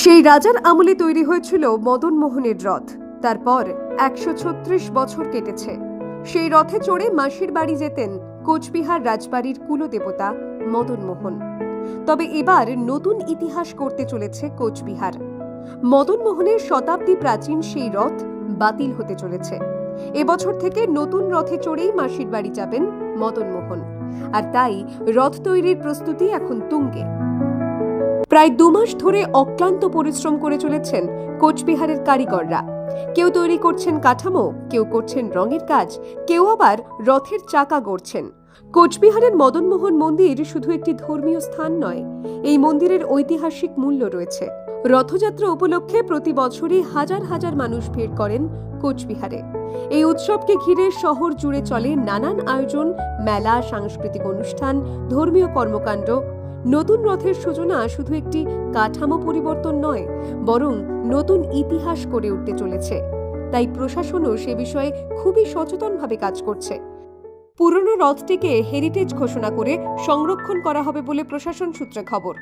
সেই রাজার আমলে তৈরি হয়েছিল মদন মোহনের রথ। তারপর একশো ছত্রিশ বছর কেটেছে। সেই রথে চড়ে মাসির বাড়ি যেতেন কোচবিহার রাজবাড়ির কুলদেবতা মদন মোহন তবে এবার নতুন ইতিহাস করতে চলেছে কোচবিহার। মদন মোহনের শতাব্দী প্রাচীন সেই রথ বাতিল হতে চলেছে। এবছর থেকে নতুন রথে চড়েই মাসির বাড়ি যাবেন মদন মোহন আর তাই রথ তৈরির প্রস্তুতি এখন তুঙ্গে। প্রায় দু মাস ধরে অক্লান্ত পরিশ্রম করে চলেছেন কোচবিহারের কারিগররা। কেউ তৈরি করছেন কাঠামো, কেউ করছেন রঙের কাজ, কেউ আবার রথের চাকা গড়ছেন। কোচবিহারের মদনমোহন মন্দির শুধু একটি ধর্মীয় স্থান নয়, এই মন্দিরের ঐতিহাসিক মূল্য রয়েছে। রথযাত্রা উপলক্ষে প্রতি বছরই হাজার হাজার মানুষ ভিড় করেন কোচবিহারে। এই উৎসবকে ঘিরে শহর জুড়ে চলে নানান আয়োজন, মেলা, সাংস্কৃতিক অনুষ্ঠান, ধর্মীয় কর্মকাণ্ড নতুন রথের সূচনা শুধু একটি কাঠামো পরিবর্তন নয়, বরং নতুন ইতিহাস করে উঠতে চলেছে। তাই প্রশাসনও সে বিষয়ে খুবই সচেতনভাবে কাজ করছে। পুরনো রথটিকে হেরিটেজ ঘোষণা করে সংরক্ষণ করা হবে বলে প্রশাসন সূত্রে খবর।